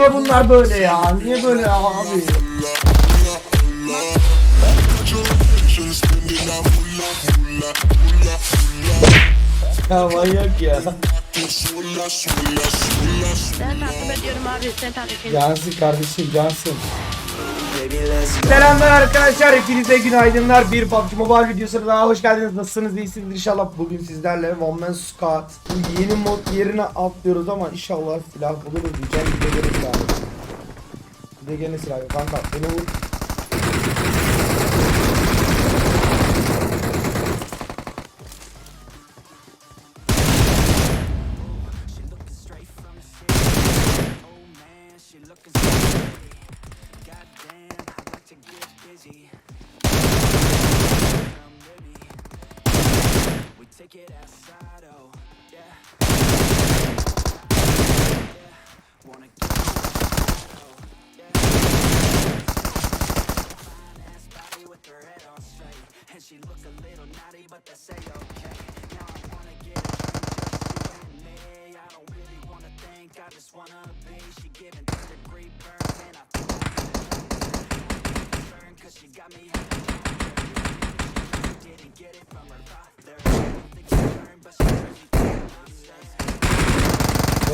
niye bunlar böyle ya? Niye böyle ya abi? Ya manyak ya. Ben takip ediyorum abi sen takip et. Cansın kardeşim cansın. Selamlar arkadaşlar hepinize günaydınlar. Bir PUBG Mobile videosuna daha hoş geldiniz. Nasılsınız? İyisiniz inşallah. Bugün sizlerle One Man Squad. Bu yeni mod yerine atlıyoruz ama inşallah silah buluruz diyeceğim bir de gene silah bir de gene silah kanka beni vur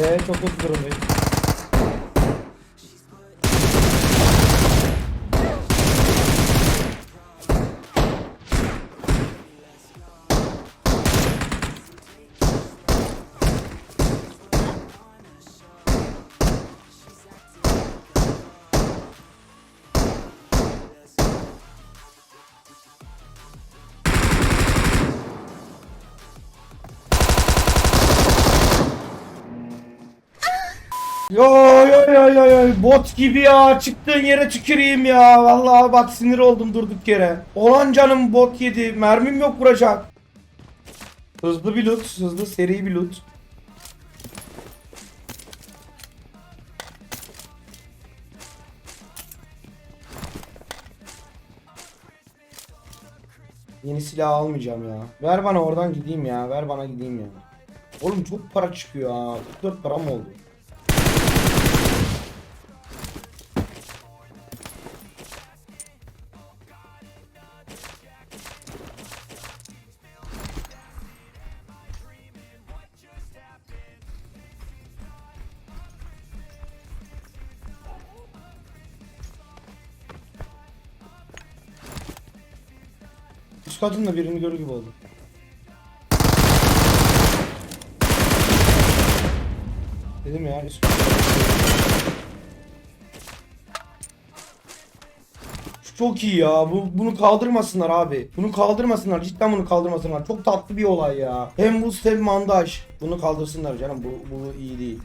Eee çok kötü durumdayım Yo yo yo yo yo bot gibi ya çıktığın yere tüküreyim ya vallahi bak sinir oldum durduk yere Olan canım bot yedi mermim yok vuracak Hızlı bir loot hızlı seri bir loot Yeni silah almayacağım ya. Ver bana oradan gideyim ya. Ver bana gideyim ya. Oğlum çok para çıkıyor ha. 44 para mı oldu? Üst katında birini görür gibi oldu. Dedim ya üst çok iyi ya. Bu, bunu kaldırmasınlar abi. Bunu kaldırmasınlar. Cidden bunu kaldırmasınlar. Çok tatlı bir olay ya. Hem buz hem mandaj. Bunu kaldırsınlar canım. Bu, bu iyi değil.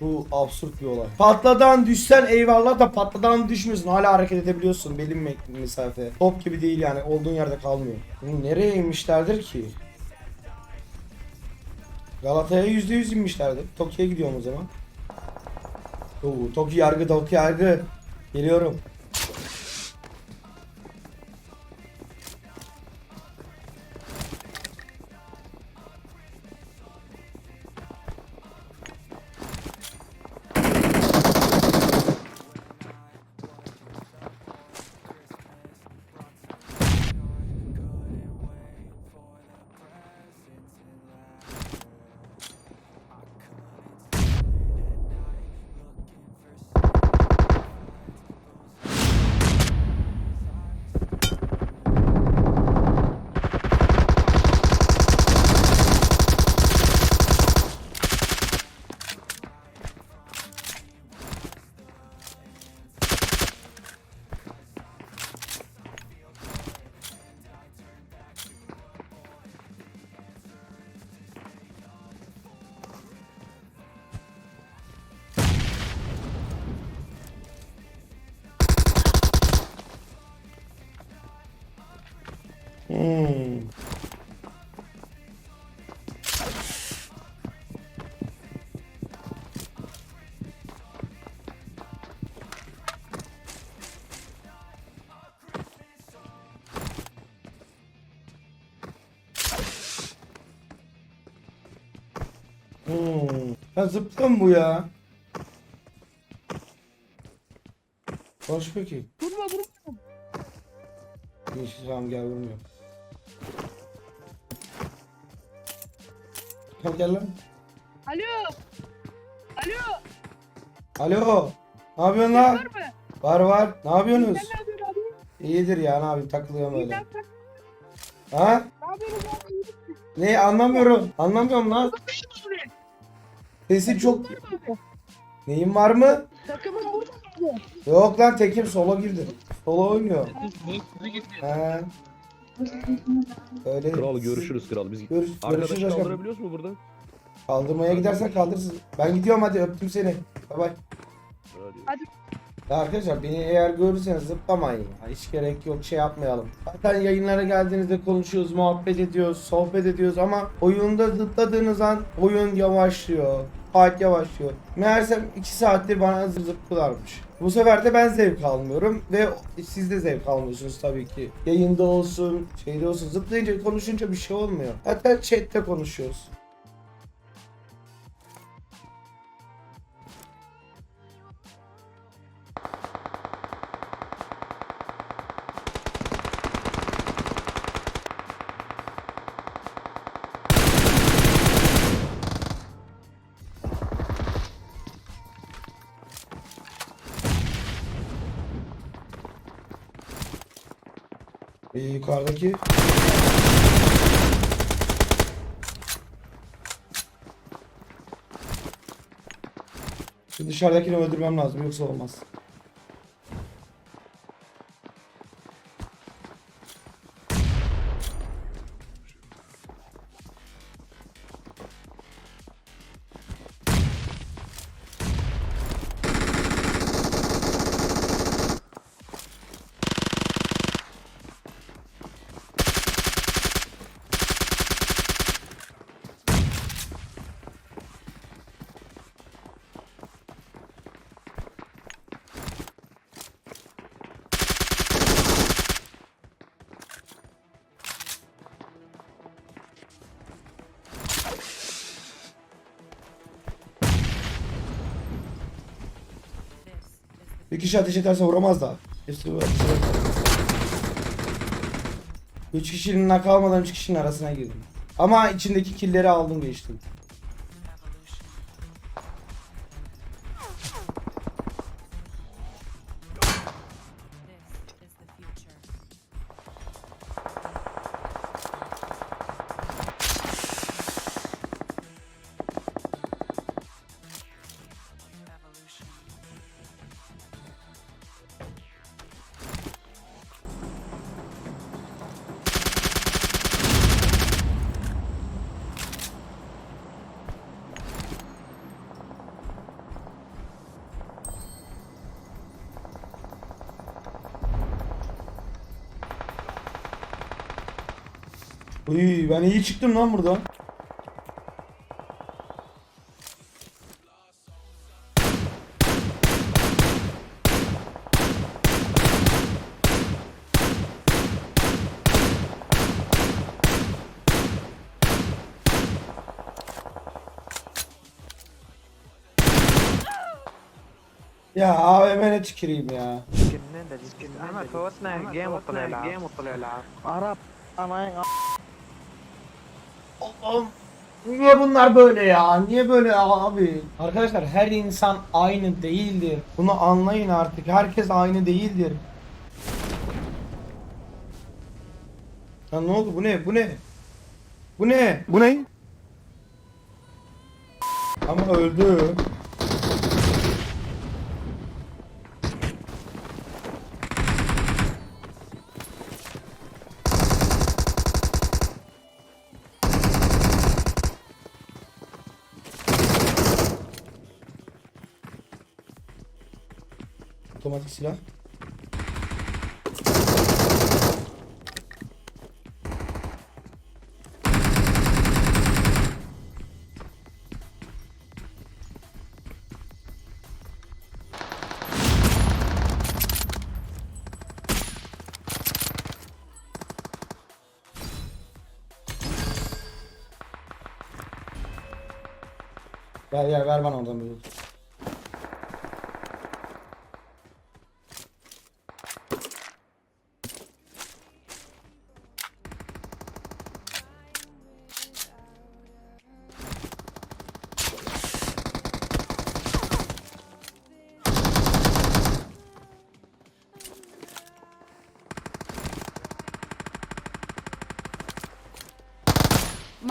Bu absürt bir olay. Patladan düşsen eyvallah da patladan düşmüyorsun. Hala hareket edebiliyorsun belli bir mesafe. Top gibi değil yani. Olduğun yerde kalmıyor. Bunu nereye inmişlerdir ki? Galata'ya %100 inmişlerdi. Tokyo'ya gidiyorum o zaman. Oo, Tokyo yargı, Tokyo yargı. Geliyorum. Hmm. Hmm. Ha zıpkın bu ya. Konuşmuyor ki. Vurma vurma. Tamam gel vurmuyor. Tamam gel lan. Alo. Alo. Alo. Ne yapıyorsun lan? Var mı? Var var. Ne yapıyorsunuz? Sen ne yapıyorsun abi? İyidir ya ne yapayım takılıyorum öyle. sen Ha? Ne yapıyorsun abi? Ne anlamıyorum. Anlamıyorum lan. Sesi çok... Neyin var mı? Takımın burada mı? Yok lan tekim solo girdim. Solo oynuyor. He. Öyle. Kral görüşürüz kral. Biz Görüş, Arkadaşı görüşürüz başkanım. kaldırabiliyoruz mu burada? Kaldırmaya gidersen kaldırsın. Ben gidiyorum hadi öptüm seni. Bay bay. Hadi. Ya arkadaşlar beni eğer görürseniz zıplamayın ya. Hiç gerek yok şey yapmayalım. Zaten yayınlara geldiğinizde konuşuyoruz, muhabbet ediyoruz, sohbet ediyoruz ama oyunda zıpladığınız an oyun yavaşlıyor. Fight yavaşlıyor. Meğersem 2 saattir bana zıp zıplarmış. Bu sefer de ben zevk almıyorum ve siz de zevk almıyorsunuz tabii ki. Yayında olsun, şeyde olsun. Zıplayınca konuşunca bir şey olmuyor. Hatta chatte konuşuyoruz. Yukarıdaki Şu dışarıdakini öldürmem lazım yoksa olmaz. Bir kişi ateş ederse vuramaz da. Hepsi. Üç kişinin nak almadan üç kişinin arasına girdim. Ama içindeki killeri aldım geçtim. Uy ben iyi çıktım lan buradan. Ya AVM'ne tüküreyim ya. احمد فوتنا الجيم وطلع الجيم وطلع العاب Arap. Aman Niye bunlar böyle ya? Niye böyle abi? Arkadaşlar her insan aynı değildir. Bunu anlayın artık. Herkes aynı değildir. Ya ne oldu? Bu ne? Bu ne? Bu ne? Bu ne? Ama öldü. Otomatik silah. Ver ver ver bana oradan bir.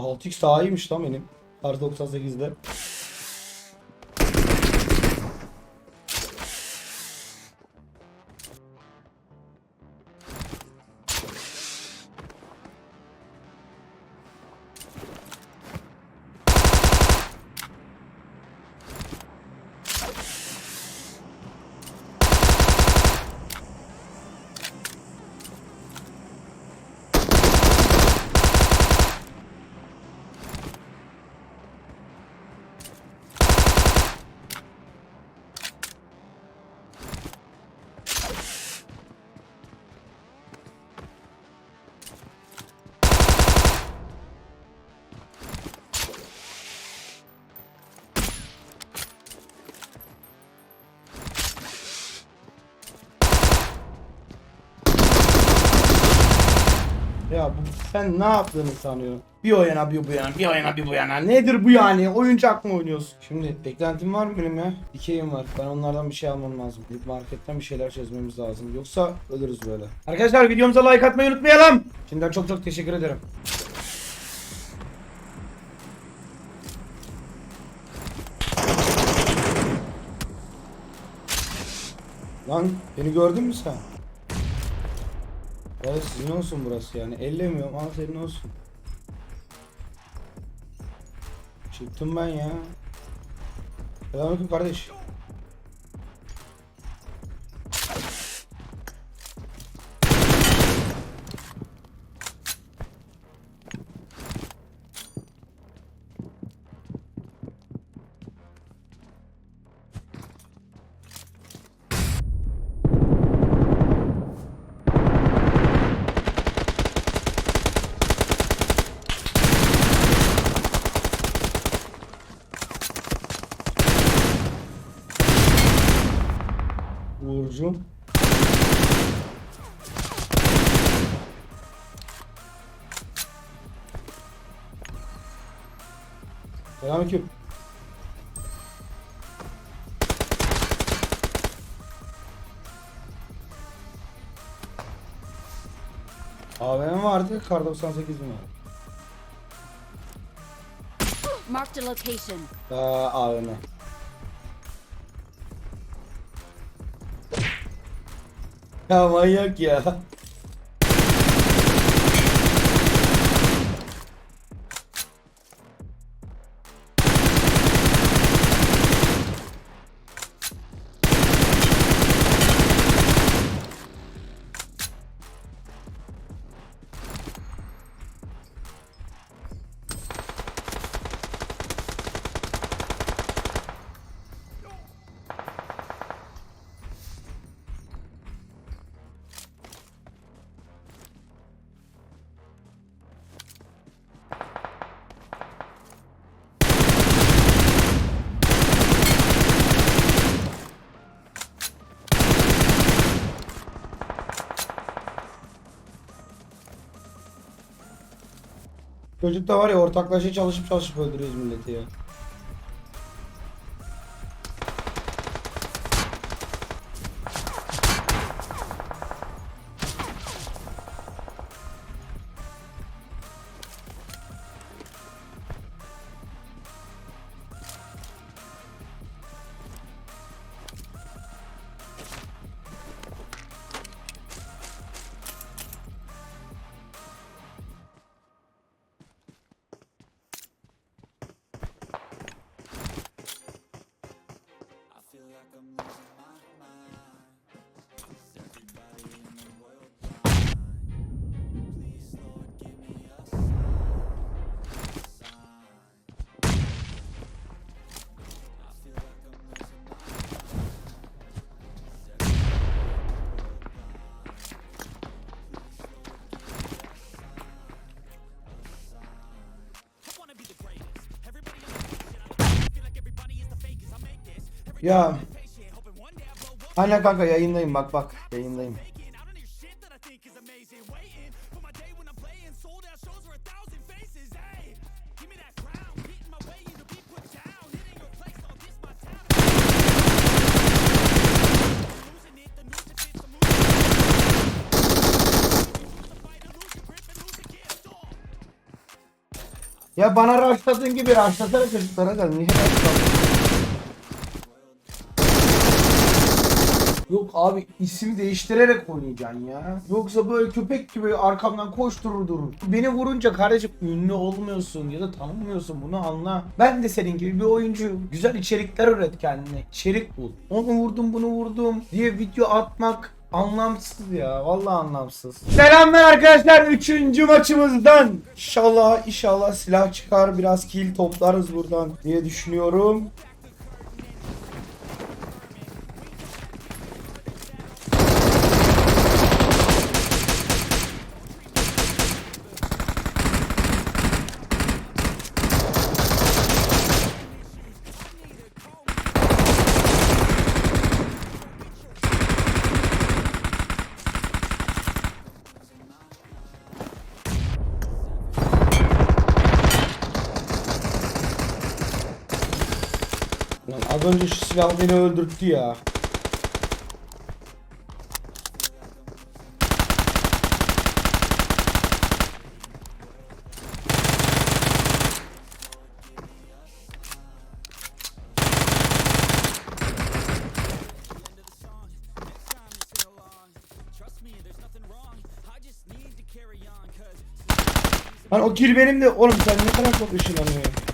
6x daha iyiymiş lan benim. R98'de. Ya bu, sen ne yaptığını sanıyorsun? Bir o yana bir bu yana bir o yana bir bu yana. Nedir bu yani? Oyuncak mı oynuyorsun? Şimdi beklentim var mı benim ya? Dikeyim var. Ben onlardan bir şey almam lazım. Gidip marketten bir şeyler çözmemiz lazım. Yoksa ölürüz böyle. Arkadaşlar videomuza like atmayı unutmayalım. Şimdiden çok çok teşekkür ederim. Lan beni gördün mü sen? Ya sizin olsun burası yani. Ellemiyorum ama senin olsun. Çıktım ben ya. Selamünaleyküm kardeş. Uğurcuğum. Selamünaleyküm. AVM vardı, kar 98 mi var? Marked a location. Aa, AVM. Ya manyak ya. Çocuk da var ya ortaklaşa çalışıp çalışıp öldürüyoruz milleti ya. Ya. Aynen kanka yayındayım bak bak yayındayım. Ya bana raşladığın gibi raşlasana çocuklara da niye raşladın? Yok abi isim değiştirerek oynayacaksın ya. Yoksa böyle köpek gibi arkamdan koşturur durur. Beni vurunca kardeşim ünlü olmuyorsun ya da tanınmıyorsun bunu anla. Ben de senin gibi bir oyuncuyum. Güzel içerikler üret kendine. İçerik bul. Onu vurdum bunu vurdum diye video atmak Anlamsız ya. Vallahi anlamsız. Selamlar arkadaşlar. Üçüncü maçımızdan. İnşallah inşallah silah çıkar. Biraz kill toplarız buradan diye düşünüyorum. Lan az önce şu silah beni öldürttü ya. Lan o kill benim de oğlum sen ne kadar çok ışınlanıyorsun.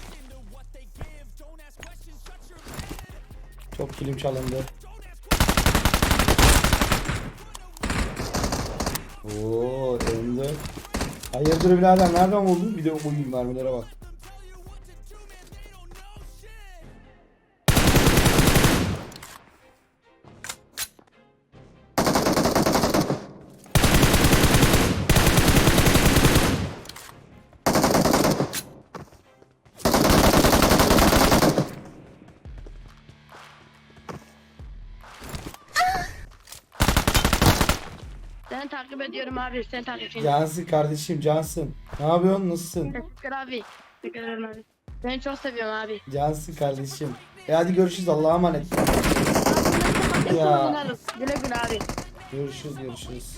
Kilim çalındı. Oo, önde. Hayırdır birader nereden buldun? Bir de oyun mermilere bak. Takip ediyorum abi. Seni takip ediyorum. Cansın kardeşim Cansın. Ne yapıyorsun? Nasılsın? Teşekkür abi. Teşekkür ederim abi. Seni çok seviyorum abi. Cansın kardeşim. E hadi görüşürüz Allah'a emanet. Ya. Güle güle abi. Görüşürüz görüşürüz.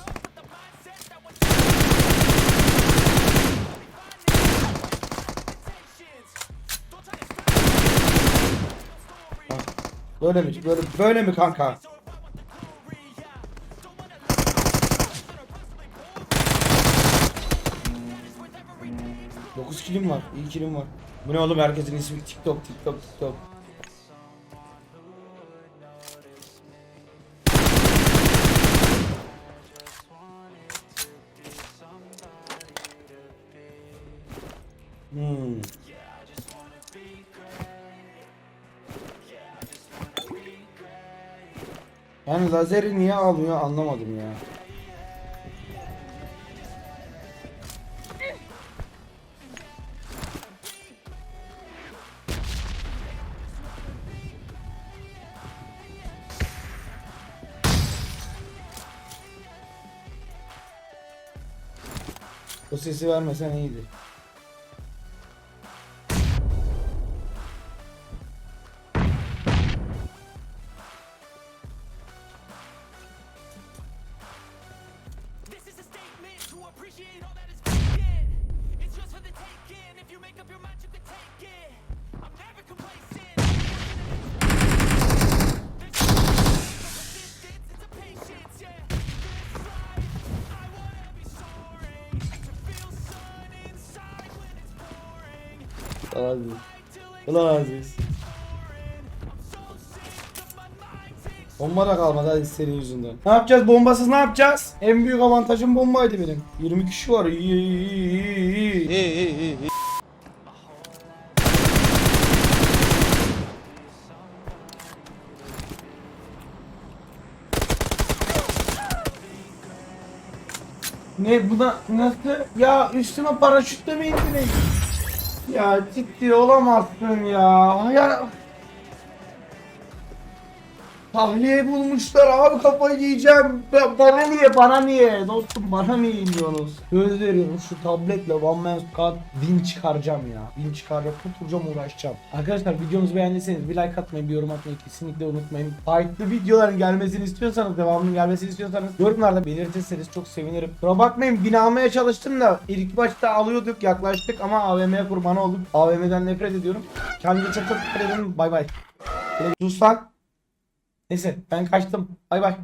Hah, Böyle mi? Böyle, böyle mi kanka? Kilim var. iyi kilim var. Bu ne oğlum herkesin ismi TikTok TikTok TikTok. Hmm. Yani lazeri niye almıyor anlamadım ya. Sesi vermesen iyiydi. Ulan Aziz. Ulan Aziz. Bomba da kalmadı hadi senin yüzünden. Ne yapacağız? Bombasız ne yapacağız? En büyük avantajım bombaydı benim. 20 kişi var. İyi iyi iyi iyi. iyi. Ne buna nasıl? Ya üstüme paraşütle mi indiniz? Ya ciddi olamazsın ya. Ya Tahliye bulmuşlar abi kafayı yiyeceğim. Ben- Bana niye bana niye dostum bana niye iniyorsunuz? Söz veriyorum şu tabletle One Man Squad win çıkaracağım ya. Win çıkaracağım tutturacağım uğraşacağım. Arkadaşlar videomuzu beğendiyseniz bir like atmayı bir yorum atmayı kesinlikle unutmayın. Farklı videoların gelmesini istiyorsanız devamının gelmesini istiyorsanız yorumlarda belirtirseniz çok sevinirim. Kusura bakmayın bin almaya çalıştım da ilk başta alıyorduk yaklaştık ama AVM'ye kurban oldum. AVM'den nefret ediyorum. Kendinize çok çok dikkat edin bay bay. Sus. Neyse ben kaçtım. Bay bay.